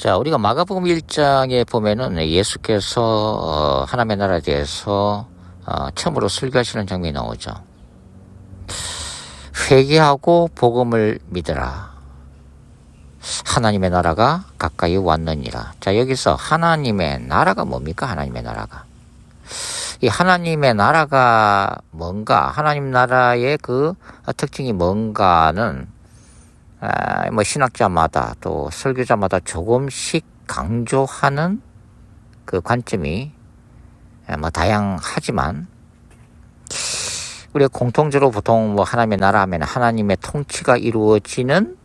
자, 우리가 마가복음 1장에 보면은 예수께서 어, 하나님의 나라에 대해서 어, 처음으로 설교하시는 장면이 나오죠. 회개하고 복음을 믿으라. 하나님의 나라가 가까이 왔느니라. 자, 여기서 하나님의 나라가 뭡니까? 하나님의 나라가. 이 하나님의 나라가 뭔가, 하나님 나라의 그 특징이 뭔가는 아, 뭐 신학자마다 또 설교자마다 조금씩 강조하는 그 관점이 아, 뭐 다양하지만 우리가 공통적으로 보통 뭐 하나님의 나라 하면 하나님의 통치가 이루어지는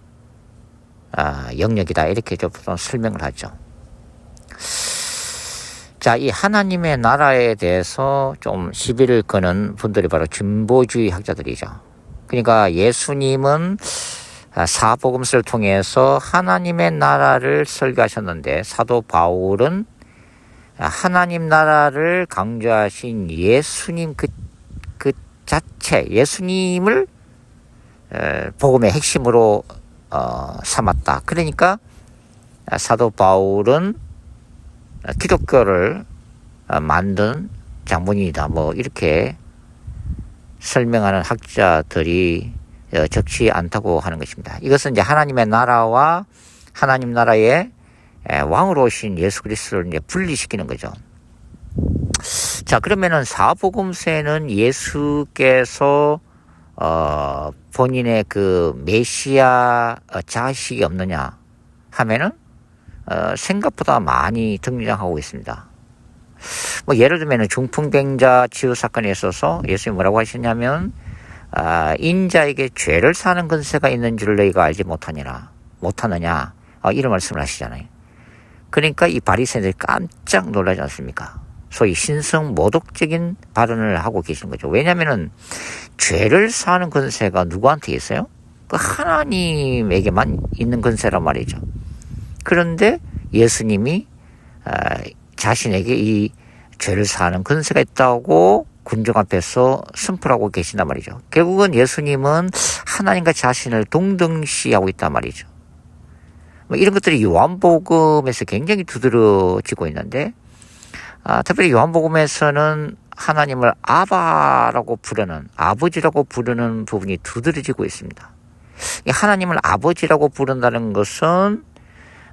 아, 영역이다 이렇게 좀 보통 설명을 하죠. 자, 이 하나님의 나라에 대해서 좀 시비를 거는 분들이 바로 진보주의 학자들이죠. 그러니까 예수님은 아, 사복음서를 통해서 하나님의 나라를 설교하셨는데 사도 바울은 하나님 나라를 강조하신 예수님 그, 그 자체, 예수님을 복음의 핵심으로 어, 삼았다. 그러니까 사도 바울은 기독교를 만든 장본인이다. 뭐 이렇게 설명하는 학자들이 어, 적지 않다고 하는 것입니다. 이것은 이제 하나님의 나라와 하나님 나라의 왕으로 오신 예수 그리스도를 이제 분리시키는 거죠. 자, 그러면은 사복음서에는 예수께서 어, 본인의 그 메시아 어, 자식이 없느냐 하면은 어, 생각보다 많이 등장하고 있습니다. 뭐 예를 들면은 중풍병자 치유 사건에 있어서 예수님이 뭐라고 하셨냐면 아, 인자에게 죄를 사는 근세가 있는 줄 너희가 알지 못하니라 못하느냐 아, 이런 말씀을 하시잖아요. 그러니까 이 바리새인들이 깜짝 놀라지 않습니까? 소위 신성 모독적인 발언을 하고 계신 거죠. 왜냐하면은 죄를 사는 근세가 누구한테 있어요? 그 하나님에게만 있는 근세란 말이죠. 그런데 예수님이 아, 자신에게 이 죄를 사는 근세가 있다고 군중 앞에서 선포하고 계신단 말이죠. 결국은 예수님은 하나님과 자신을 동등시하고 있단 말이죠. 뭐 이런 것들이 요한복음에서 굉장히 두드러지고 있는데 아, 특별히 요한복음에서는 하나님을 아바라고 부르는 아버지라고 부르는 부분이 두드러지고 있습니다. 하나님을 아버지라고 부른다는 것은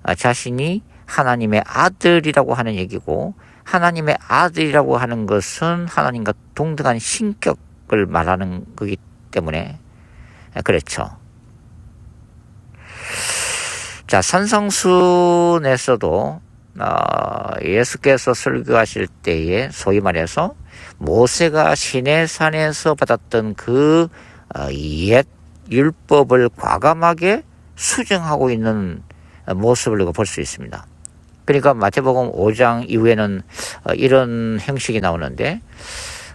아, 자신이 하나님의 아들이라고 하는 얘기고 하나님의 아들이라고 하는 것은 하나님과 동등한 신격을 말하는 거기 때문에 그렇죠. 자, 산성순에서도 어, 예수께서 설교하실 때에 소위 말해서 모세가 시내산에서 받았던 그옛 어, 율법을 과감하게 수정하고 있는 모습을 우리가 볼 수 있습니다. 그러니까 마태복음 5장 이후에는 어, 이런 형식이 나오는데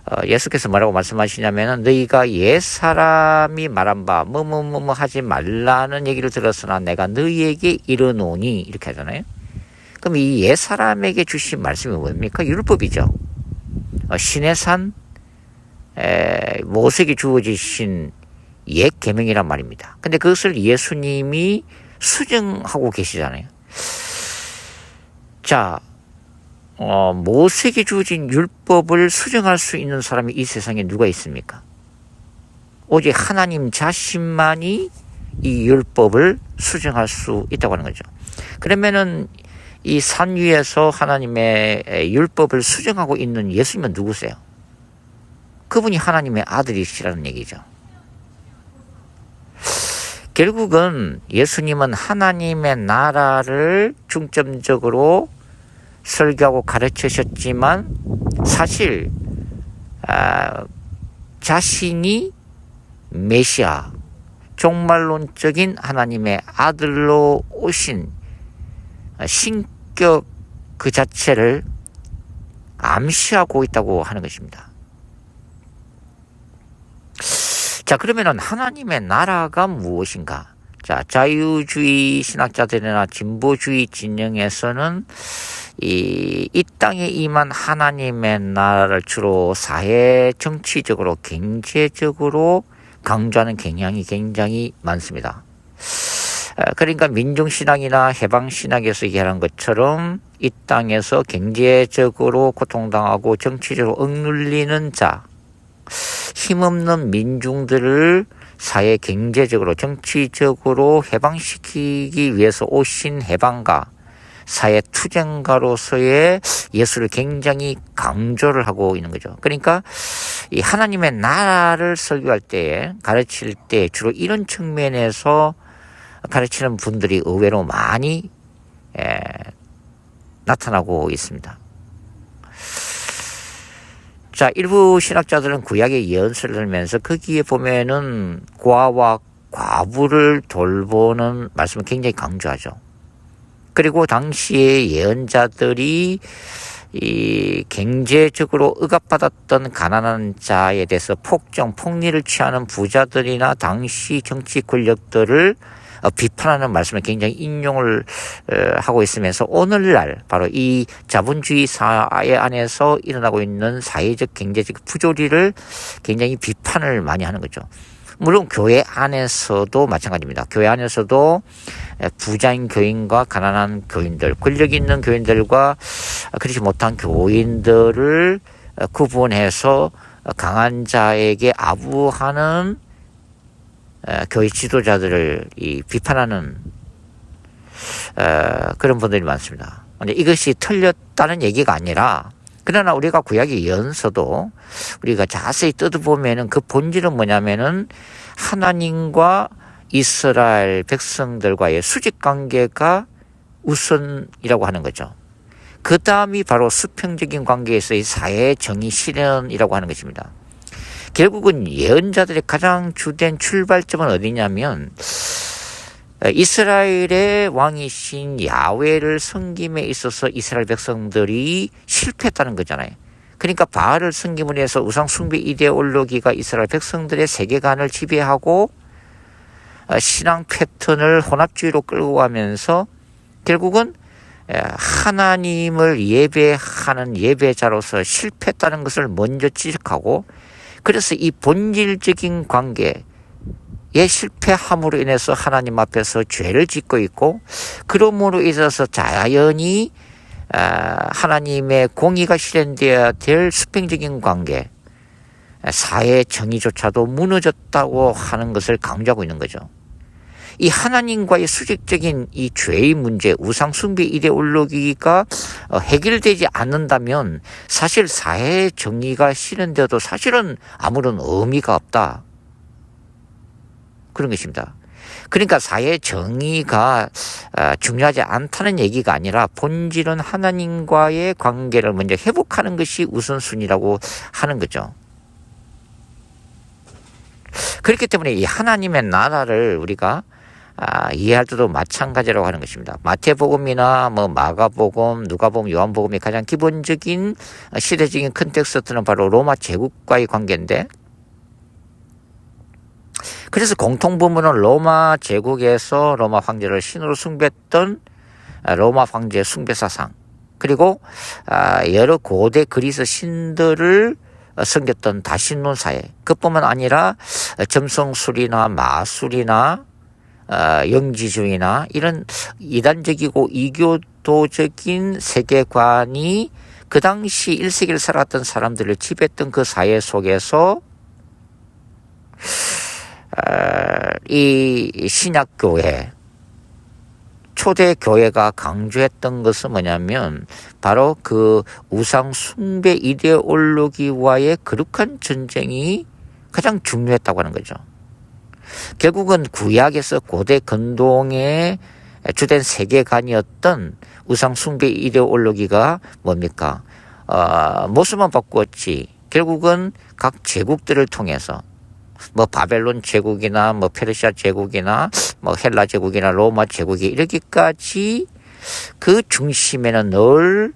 어, 예수께서 뭐라고 말씀하시냐면은 너희가 옛 사람이 말한 바 뭐뭐뭐뭐 하지 말라는 얘기를 들었으나 내가 너희에게 이르노니 이렇게 하잖아요. 그럼 이 옛 사람에게 주신 말씀이 뭡니까? 율법이죠. 어, 신의 산 모세에게 주어지신 옛 계명이란 말입니다. 근데 그것을 예수님이 수정하고 계시잖아요. 자, 어, 모세에게 주어진 율법을 수정할 수 있는 사람이 이 세상에 누가 있습니까? 오직 하나님 자신만이 이 율법을 수정할 수 있다고 하는 거죠. 그러면은 이 산 위에서 하나님의 율법을 수정하고 있는 예수님은 누구세요? 그분이 하나님의 아들이시라는 얘기죠. 결국은 예수님은 하나님의 나라를 중점적으로 설교하고 가르치셨지만 사실 아, 자신이 메시아 종말론적인 하나님의 아들로 오신 신격 그 자체를 암시하고 있다고 하는 것입니다. 자, 그러면은 하나님의 나라가 무엇인가? 자, 자유주의 신학자들이나 진보주의 진영에서는 이, 이 땅에 임한 하나님의 나라를 주로 사회 정치적으로 경제적으로 강조하는 경향이 굉장히 많습니다. 아, 그러니까 민중신앙이나 해방신학에서 얘기하는 것처럼 이 땅에서 경제적으로 고통당하고 정치적으로 억눌리는 자, 힘없는 민중들을 사회 경제적으로 정치적으로 해방시키기 위해서 오신 해방가, 사회 투쟁가로서의 예수를 굉장히 강조를 하고 있는 거죠. 그러니까 이 하나님의 나라를 설교할 때, 가르칠 때 주로 이런 측면에서 가르치는 분들이 의외로 많이 에, 나타나고 있습니다. 자, 일부 신학자들은 구약의 예언서를 들면서 거기에 보면은 과와 과부를 돌보는 말씀을 굉장히 강조하죠. 그리고 당시의 예언자들이 이 경제적으로 억압받았던 가난한 자에 대해서 폭정, 폭리를 취하는 부자들이나 당시 정치 권력들을 어, 비판하는 말씀을 굉장히 인용을 어, 하고 있으면서 오늘날 바로 이 자본주의 사회 안에서 일어나고 있는 사회적 경제적 부조리를 굉장히 비판을 많이 하는 거죠. 물론 교회 안에서도 마찬가지입니다. 교회 안에서도 부자인 교인과 가난한 교인들, 권력 있는 교인들과 그렇지 못한 교인들을 구분해서 강한 자에게 아부하는 교회 지도자들을 이 비판하는 그런 분들이 많습니다. 이것이 틀렸다는 얘기가 아니라 그러나 우리가 구약의 연서도 우리가 자세히 뜯어보면은 그 본질은 뭐냐면은 하나님과 이스라엘 백성들과의 수직 관계가 우선이라고 하는 거죠. 그 다음이 바로 수평적인 관계에서의 사회 정의 실현이라고 하는 것입니다. 결국은 예언자들의 가장 주된 출발점은 어디냐면 이스라엘의 왕이신 야외를 섬김에 있어서 이스라엘 백성들이 실패했다는 거잖아요. 그러니까 바알을 섬김을 해서 우상 숭배 이데올로기가 이스라엘 백성들의 세계관을 지배하고 신앙 패턴을 혼합주의로 끌고 가면서 결국은 하나님을 예배하는 예배자로서 실패했다는 것을 먼저 지적하고 그래서 이 본질적인 관계 의 실패함으로 인해서 하나님 앞에서 죄를 짓고 있고 그러므로 있어서 자연히 아, 하나님의 공의가 실현되어야 될 수평적인 관계 사회 정의조차도 무너졌다고 하는 것을 강조하고 있는 거죠. 이 하나님과의 수직적인 이 죄의 문제, 우상 숭배 이데올로기가 어, 해결되지 않는다면 사실 사회 정의가 실현되어도 사실은 아무런 의미가 없다. 그런 것입니다. 그러니까 사회 정의가 어, 중요하지 않다는 얘기가 아니라 본질은 하나님과의 관계를 먼저 회복하는 것이 우선순위라고 하는 거죠. 그렇기 때문에 이 하나님의 나라를 우리가 아, 이해할 때도 마찬가지라고 하는 것입니다. 마태복음이나 뭐 마가복음, 누가복음, 요한복음이 가장 기본적인 시대적인 컨텍스트는 바로 로마 제국과의 관계인데 그래서 공통부문은 로마 제국에서 로마 황제를 신으로 숭배했던 로마 황제 숭배 사상 그리고 아, 여러 고대 그리스 신들을 섬겼던 다신론 사회 그뿐만 아니라 점성술이나 마술이나 어, 영지주의나 이런 이단적이고 이교도적인 세계관이 그 당시 1세기를 살았던 사람들을 지배했던 그 사회 속에서 어, 이 신약교회 초대 교회가 강조했던 것은 뭐냐면 바로 그 우상 숭배 이데올로기와의 거룩한 전쟁이 가장 중요했다고 하는 거죠. 결국은 구약에서 고대 근동의 주된 세계관이었던 우상 숭배 이데올로기가 뭡니까? 어, 모습만 바꾸었지. 결국은 각 제국들을 통해서 뭐 바벨론 제국이나 뭐 페르시아 제국이나 뭐 헬라 제국이나 로마 제국이 이렇게까지 그 중심에는 늘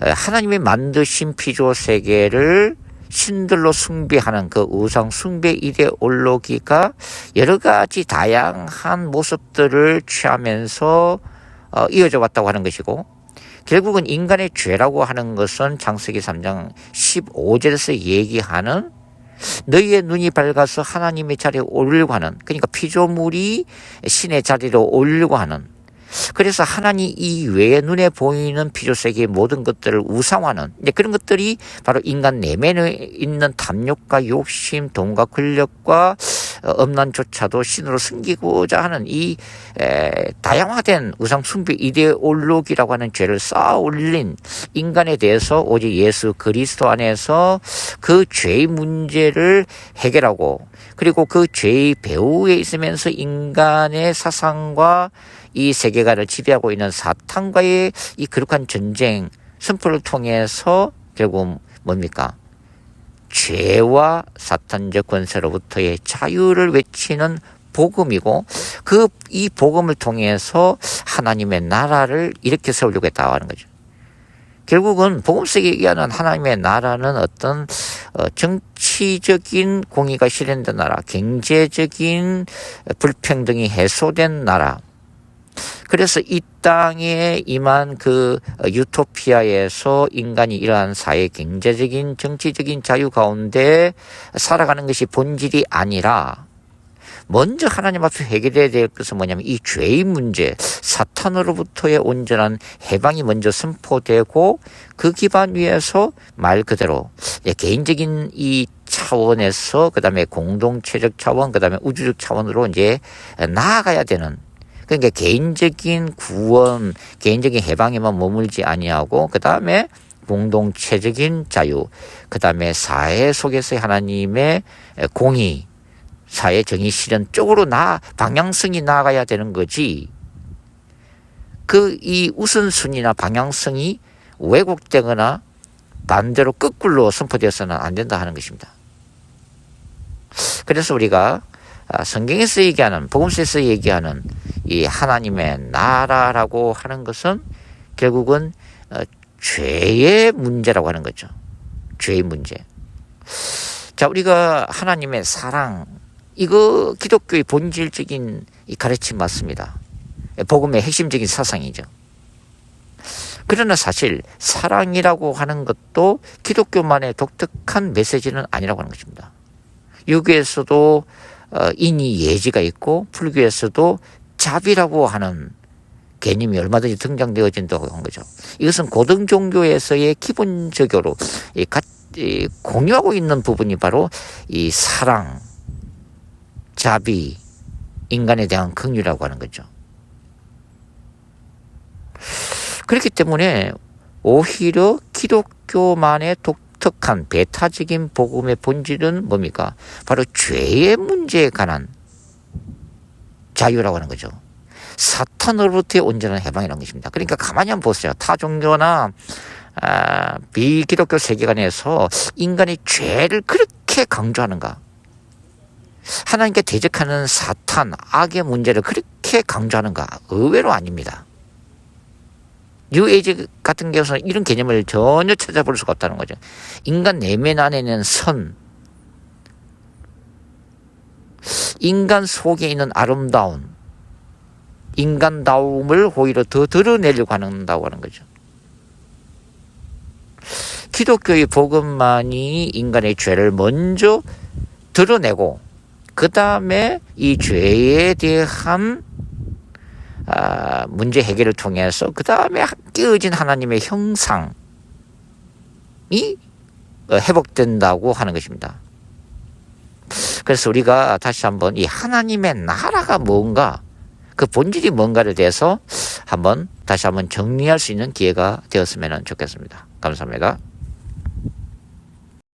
하나님이 만드신 피조 세계를 신들로 숭배하는 그 우상 숭배 이데올로기가 여러 가지 다양한 모습들을 취하면서 어, 이어져 왔다고 하는 것이고 결국은 인간의 죄라고 하는 것은 장세기 3장 15절에서 얘기하는 너희의 눈이 밝아서 하나님의 자리에 오르려고 하는 그러니까 피조물이 신의 자리로 오르려고 하는 그래서 하나님 이 외에 눈에 보이는 피조 세계의 모든 것들을 우상화하는 이제 그런 것들이 바로 인간 내면에 있는 탐욕과 욕심, 돈과 권력과 어, 엄난조차도 신으로 숨기고자 하는 이 에, 다양화된 우상 숭배 이데올로기라고 하는 죄를 쌓아 올린 인간에 대해서 오직 예수 그리스도 안에서 그 죄의 문제를 해결하고 그리고 그 죄의 배후에 있으면서 인간의 사상과 이 세계관을 지배하고 있는 사탄과의 이 거룩한 전쟁 승부를 통해서 결국 뭡니까? 죄와 사탄적 권세로부터의 자유를 외치는 복음이고 그 이 복음을 통해서 하나님의 나라를 이렇게 세우려고 했다고 하는 거죠. 결국은 복음 속에 얘기하는 하나님의 나라는 어떤 어, 정치적인 공의가 실현된 나라, 경제적인 불평등이 해소된 나라, 그래서 이 땅에 임한 그 유토피아에서 인간이 이러한 사회 경제적인 정치적인 자유 가운데 살아가는 것이 본질이 아니라 먼저 하나님 앞에 해결해야 될 것은 뭐냐면 이 죄의 문제, 사탄으로부터의 온전한 해방이 먼저 선포되고 그 기반 위에서 말 그대로 예, 개인적인 이 차원에서 그다음에 공동체적 차원, 그다음에 우주적 차원으로 이제 나아가야 되는 그러니까 개인적인 구원, 개인적인 해방에만 머물지 아니하고 그 다음에 공동체적인 자유, 그 다음에 사회 속에서 하나님의 공의, 사회 정의 실현 쪽으로 나 방향성이 나아가야 되는 거지. 그 이 우선순위나 방향성이 왜곡되거나 반대로 거꾸로 선포되어서는 안 된다 하는 것입니다. 그래서 우리가 아, 성경에서 얘기하는 복음서에서 얘기하는 이 하나님의 나라라고 하는 것은 결국은 어, 죄의 문제라고 하는 거죠. 죄의 문제. 자, 우리가 하나님의 사랑, 이거 기독교의 본질적인 이 가르침 맞습니다. 복음의 핵심적인 사상이죠. 그러나 사실 사랑이라고 하는 것도 기독교만의 독특한 메시지는 아니라고 하는 것입니다. 유교에서도 어, 인이 예지가 있고 불교에서도 자비라고 하는 개념이 얼마든지 등장되어진다고 한 거죠. 이것은 고등 종교에서의 기본 적으로 공유하고 있는 부분이 바로 이 사랑, 자비, 인간에 대한 긍휼이라고 하는 거죠. 그렇기 때문에 오히려 기독교만의 독특한 배타적인 복음의 본질은 뭡니까? 바로 죄의 문제에 관한 자유라고 하는 거죠. 사탄으로부터의 온전한 해방이라는 것입니다. 그러니까 가만히 한번 보세요. 타 종교나 아, 비기독교 세계관에서 인간의 죄를 그렇게 강조하는가? 하나님께 대적하는 사탄, 악의 문제를 그렇게 강조하는가? 의외로 아닙니다. 뉴에이지 같은 경우는 이런 개념을 전혀 찾아볼 수가 없다는 거죠. 인간 내면 안에는 선, 인간 속에 있는 아름다운 인간다움을 오히려 더 드러내려고 한다고 하는 거죠. 기독교의 복음만이 인간의 죄를 먼저 드러내고 그 다음에 이 죄에 대한 아, 문제 해결을 통해서 그 다음에 깨어진 하나님의 형상이 어, 회복된다고 하는 것입니다. 그래서 우리가 다시 한번 이 하나님의 나라가 뭔가 그 본질이 뭔가를 대해서 한번 다시 한번 정리할 수 있는 기회가 되었으면 좋겠습니다. 감사합니다.